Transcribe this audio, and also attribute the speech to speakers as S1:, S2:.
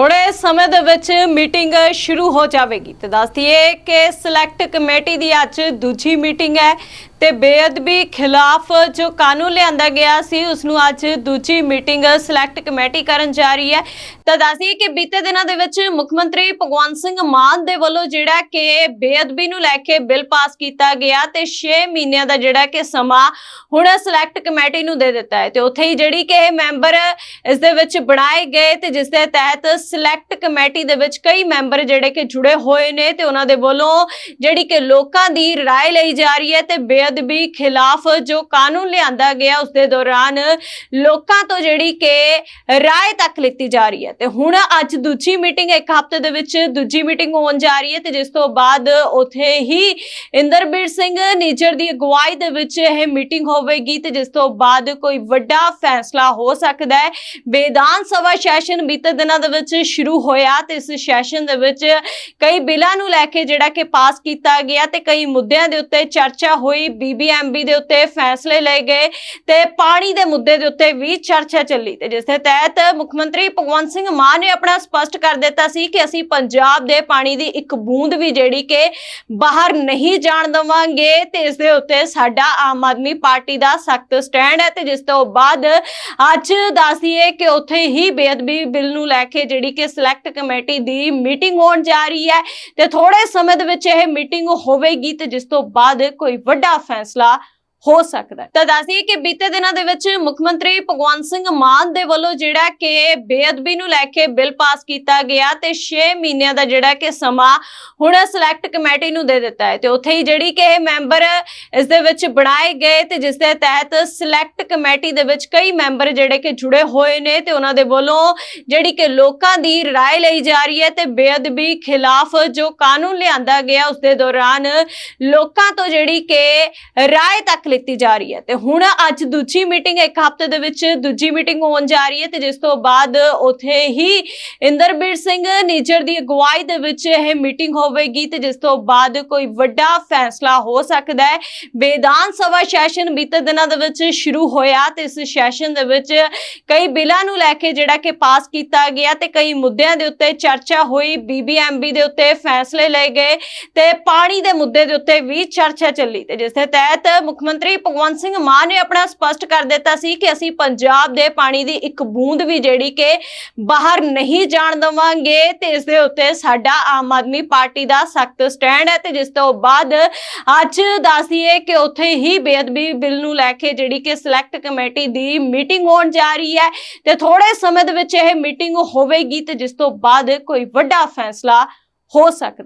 S1: ਥੋੜੇ ਸਮੇਂ ਦੇ ਵਿੱਚ ਮੀਟਿੰਗ ਸ਼ੁਰੂ ਹੋ ਜਾਵੇਗੀ। ਤੇ ਦੱਸ ਦਈਏ ਕਿ ਸਿਲੈਕਟ ਕਮੇਟੀ ਦੀ ਅੱਜ ਦੂਜੀ ਮੀਟਿੰਗ ਹੈ। ਤੇ ਬੇਅਦਬੀ ਖਿਲਾਫ ਜੋ ਕਾਨੂੰਨ ਲਿਆਂਦਾ ਗਿਆ ਸੀ ਉਸ ਨੂੰ ਅੱਜ ਦੂਜੀ ਮੀਟਿੰਗ ਸਿਲੈਕਟ ਕਮੇਟੀ ਕਰਨ ਜਾ ਰਹੀ ਹੈ ਤਾਂ ਦੱਸ ਦਈਏ ਕਿ ਬੀਤੇ ਦਿਨਾਂ ਦੇ ਵਿੱਚ ਮੁੱਖ ਮੰਤਰੀ ਭਗਵੰਤ ਸਿੰਘ ਮਾਨ ਦੇ ਵੱਲੋਂ ਜਿਹੜਾ ਕਿ ਬੇਅਦਬੀ ਨੂੰ ਲੈ ਕੇ ਬਿੱਲ ਪਾਸ ਕੀਤਾ ਗਿਆ ਤੇ 6 ਮਹੀਨਿਆਂ ਦਾ ਜਿਹੜਾ ਕਿ ਸਮਾਂ ਹੁਣ ਸਿਲੈਕਟ ਕਮੇਟੀ ਨੂੰ ਦੇ ਦਿੱਤਾ ਹੈ ਤੇ ਉੱਥੇ ਹੀ ਜਿਹੜੀ ਕਿ ਇਹ ਮੈਂਬਰ ਇਸ ਦੇ ਵਿੱਚ ਬਣਾਏ ਗਏ ਤੇ ਜਿਸ ਦੇ ਤਹਿਤ ਸਿਲੈਕਟ ਕਮੇਟੀ ਦੇ ਵਿੱਚ ਕਈ ਮੈਂਬਰ ਜਿਹੜੇ ਕਿ ਜੁੜੇ ਹੋਏ ਨੇ ਤੇ ਉਹਨਾਂ ਦੇ ਵੱਲੋਂ ਜਿਹੜੀ ਕਿ ਲੋਕਾਂ ਦੀ رائے ਲਈ ਜਾ ਰਹੀ ਹੈ ਤੇ ਬੇਅਦਬੀ ਖਿਲਾਫ ਜੋ ਕਾਨੂੰਨ ਲਿਆਂਦਾ ਗਿਆ ਉਸ ਦੇ ਦੌਰਾਨ ਲੋਕਾਂ ਤੋਂ ਜਿਹੜੀ ਕਿ ਰਾਏ ਤੱਕ ਲਿੱਤੀ ਜਾ ਰਹੀ ਹੈ। ਤੇ ਹੁਣ ਅੱਜ ਦੂਜੀ ਮੀਟਿੰਗ ਇੱਕ ਹਫ਼ਤੇ ਦੇ ਵਿੱਚ ਦੂਜੀ ਮੀਟਿੰਗ ਹੋਣ ਜਾ ਰਹੀ ਹੈ ਤੇ ਜਿਸ ਤੋਂ ਬਾਅਦ ਉਥੇ ਹੀ ਇੰਦਰਬੀਰ ਸਿੰਘ ਨੀਜਰ ਦੀ ਅਗਵਾਈ ਦੇ ਵਿੱਚ ਇਹ ਮੀਟਿੰਗ ਹੋਵੇਗੀ ਤੇ ਜਿਸ ਤੋਂ ਬਾਅਦ ਕੋਈ ਵੱਡਾ ਫੈਸਲਾ ਹੋ ਸਕਦਾ ਹੈ। ਵਿਧਾਨ ਸਭਾ ਸੈਸ਼ਨ ਬੀਤੇ ਦਿਨਾਂ ਦੇ ਵਿੱਚ ਸ਼ੁਰੂ ਹੋਇਆ ਤੇ ਇਸ ਸੈਸ਼ਨ ਦੇ ਵਿੱਚ ਕਈ ਬਿੱਲਾਂ ਨੂੰ ਲੈ ਕੇ ਜਿਹੜਾ ਕਿ ਪਾਸ ਕੀਤਾ ਗਿਆ ਤੇ ਕਈ ਮੁੱਦਿਆਂ ਦੇ ਉੱਤੇ ਚਰਚਾ ਹੋਈ। ਬੀਬੀਐਮਬੀ ਦੇ ਉੱਤੇ ਫੈਸਲੇ ਲਏ ਗਏ ਤੇ ਪਾਣੀ ਦੇ ਮੁੱਦੇ ਦੇ ਉੱਤੇ ਵੀ ਚਰਚਾ ਚੱਲੀ ਤੇ ਜਿਸ ਦੇ ਤਹਿਤ ਮੁੱਖ ਮੰਤਰੀ ਭਗਵੰਤ ਸਿੰਘ ਮਾਨ ਨੇ ਆਪਣਾ ਸਪਸ਼ਟ ਕਰ ਦਿੱਤਾ ਸੀ ਕਿ ਅਸੀਂ ਪੰਜਾਬ ਦੇ ਪਾਣੀ ਦੀ ਇੱਕ ਬੂੰਦ ਵੀ ਜਿਹੜੀ ਕਿ ਬਾਹਰ ਨਹੀਂ ਜਾਣ ਦਵਾਂਗੇ ਤੇ ਇਸ ਦੇ ਉੱਤੇ ਸਾਡਾ ਆਮ ਆਦਮੀ ਪਾਰਟੀ ਦਾ ਸਖਤ ਸਟੈਂਡ ਹੈ ਤੇ ਜਿਸ ਤੋਂ ਬਾਅਦ ਅੱਜ ਦੱਸੀਏ ਕਿ ਉੱਥੇ ਹੀ ਬੇਅਦਬੀ ਬਿੱਲ ਨੂੰ ਲੈ ਕੇ ਜਿਹੜੀ ਕਿ ਸਿਲੈਕਟ ਕਮੇਟੀ ਦੀ ਮੀਟਿੰਗ ਹੋਣ ਜਾ ਰਹੀ ਹੈ ਤੇ ਥੋੜੇ ਸਮੇਂ ਦੇ ਵਿੱਚ ਇਹ ਮੀਟਿੰਗ ਹੋਵੇਗੀ ਤੇ ਜਿਸ ਤੋਂ ਬਾਅਦ ਕੋਈ ਵੱਡਾ ਫੈਸਲਾ ਹੋ ਸਕਦਾ ਹੈ ਤਾਂ ਦੱਸੀਏ ਕਿ ਬੀਤੇ ਦਿਨਾਂ ਦੇ ਵਿੱਚ ਮੁੱਖ ਮੰਤਰੀ ਭਗਵੰਤ ਸਿੰਘ ਮਾਨ ਦੇ ਵੱਲੋਂ ਜਿਹੜਾ ਕਿ ਬੇਅਦਬੀ ਨੂੰ ਲੈ ਕੇ ਬਿੱਲ ਪਾਸ ਕੀਤਾ ਗਿਆ ਤੇ 6 ਮਹੀਨਿਆਂ ਦਾ ਜਿਹੜਾ ਕਿ ਸਮਾਂ ਹੁਣ ਸਿਲੈਕਟ ਕਮੇਟੀ ਨੂੰ ਦੇ ਦਿੱਤਾ ਹੈ ਤੇ ਉੱਥੇ ਹੀ ਜਿਹੜੀ ਕਿ ਇਹ ਮੈਂਬਰ ਇਸ ਦੇ ਵਿੱਚ ਬਣਾਏ ਗਏ ਤੇ ਜਿਸ ਦੇ ਤਹਿਤ ਸਿਲੈਕਟ ਕਮੇਟੀ ਦੇ ਵਿੱਚ ਕਈ ਮੈਂਬਰ ਜਿਹੜੇ ਕਿ ਜੁੜੇ ਹੋਏ ਨੇ ਤੇ ਉਹਨਾਂ ਦੇ ਵੱਲੋਂ ਜਿਹੜੀ ਕਿ ਲੋਕਾਂ ਦੀ رائے ਲਈ ਜਾ ਰਹੀ ਹੈ ਤੇ ਬੇਅਦਬੀ ਖਿਲਾਫ ਜੋ ਕਾਨੂੰਨ ਲਿਆਂਦਾ ਗਿਆ ਉਸ ਦੇ ਦੌਰਾਨ ਲੋਕਾਂ ਤੋਂ ਜਿਹੜੀ ਕਿ رائے ਤੱਕ ਲਿੱਤੀ ਜਾ ਰਹੀ ਹੈ। ਤੇ ਹੁਣ ਅੱਜ ਦੂਜੀ ਮੀਟਿੰਗ ਇੱਕ ਹਫ਼ਤੇ ਦੇ ਵਿੱਚ ਦੂਜੀ ਮੀਟਿੰਗ ਹੋਣ ਜਾ ਰਹੀ ਹੈ ਤੇ ਜਿਸ ਤੋਂ ਬਾਅਦ ਉਥੇ ਹੀ ਇੰਦਰਬੀਰ ਸਿੰਘ ਨਿੱਜਰ ਦੀ ਅਗਵਾਈ ਦੇ ਵਿੱਚ ਇਹ ਮੀਟਿੰਗ ਹੋਵੇਗੀ ਤੇ ਜਿਸ ਤੋਂ ਬਾਅਦ ਕੋਈ ਵੱਡਾ ਫੈਸਲਾ ਹੋ ਸਕਦਾ ਹੈ। ਵਿਧਾਨ ਸਭਾ ਸੈਸ਼ਨ ਬੀਤੇ ਦਿਨਾਂ ਦੇ ਵਿੱਚ ਸ਼ੁਰੂ ਹੋਇਆ ਤੇ ਇਸ ਸੈਸ਼ਨ ਦੇ ਵਿੱਚ ਕਈ ਬਿੱਲਾਂ ਨੂੰ ਲੈ ਕੇ ਜਿਹੜਾ ਕਿ ਪਾਸ ਕੀਤਾ ਗਿਆ ਤੇ ਕਈ ਮੁੱਦਿਆਂ ਦੇ ਉੱਤੇ ਚਰਚਾ ਹੋਈ। ਬੀਬੀਐਮਬੀ ਦੇ ਉੱਤੇ ਫੈਸਲੇ ਲਏ ਗਏ ਤੇ ਪਾਣੀ ਦੇ ਮੁੱਦੇ ਦੇ ਉੱਤੇ ਵੀ ਚਰਚਾ ਚੱਲੀ ਤੇ ਜਿਸ ਦੇ ਤਹਿਤ ਮੁੱਖ ਮੰਤਰੀ ਮੰਤਰੀ ਭਗਵੰਤ ਸਿੰਘ ਮਾਨ ਨੇ ਆਪਣਾ ਸਪਸ਼ਟ ਕਰ ਦਿੱਤਾ ਸੀ ਕਿ ਅਸੀਂ ਪੰਜਾਬ ਦੇ ਪਾਣੀ ਦੀ ਇੱਕ ਬੂੰਦ ਵੀ ਜਿਹੜੀ ਕਿ ਬਾਹਰ ਨਹੀਂ ਜਾਣ ਦਵਾਂਗੇ ਤੇ ਇਸ ਦੇ ਉੱਤੇ ਸਾਡਾ ਆਮ ਆਦਮੀ ਪਾਰਟੀ ਦਾ ਸਖਤ ਸਟੈਂਡ ਹੈ ਤੇ ਜਿਸ ਤੋਂ ਬਾਅਦ ਅੱਜ ਦੱਸੀਏ ਕਿ ਉੱਥੇ ਹੀ ਬੇਅਦਬੀ ਬਿੱਲ ਨੂੰ ਲੈ ਕੇ ਜਿਹੜੀ ਕਿ ਸਿਲੈਕਟ ਕਮੇਟੀ ਦੀ ਮੀਟਿੰਗ ਹੋਣ ਜਾ ਰਹੀ ਹੈ ਤੇ ਥੋੜੇ ਸਮੇਂ ਦੇ ਵਿੱਚ ਇਹ ਮੀਟਿੰਗ ਹੋਵੇਗੀ ਤੇ ਜਿਸ ਤੋਂ ਬਾਅਦ ਕੋਈ ਵੱਡਾ ਫੈਸਲਾ ਹੋ ਸਕਦਾ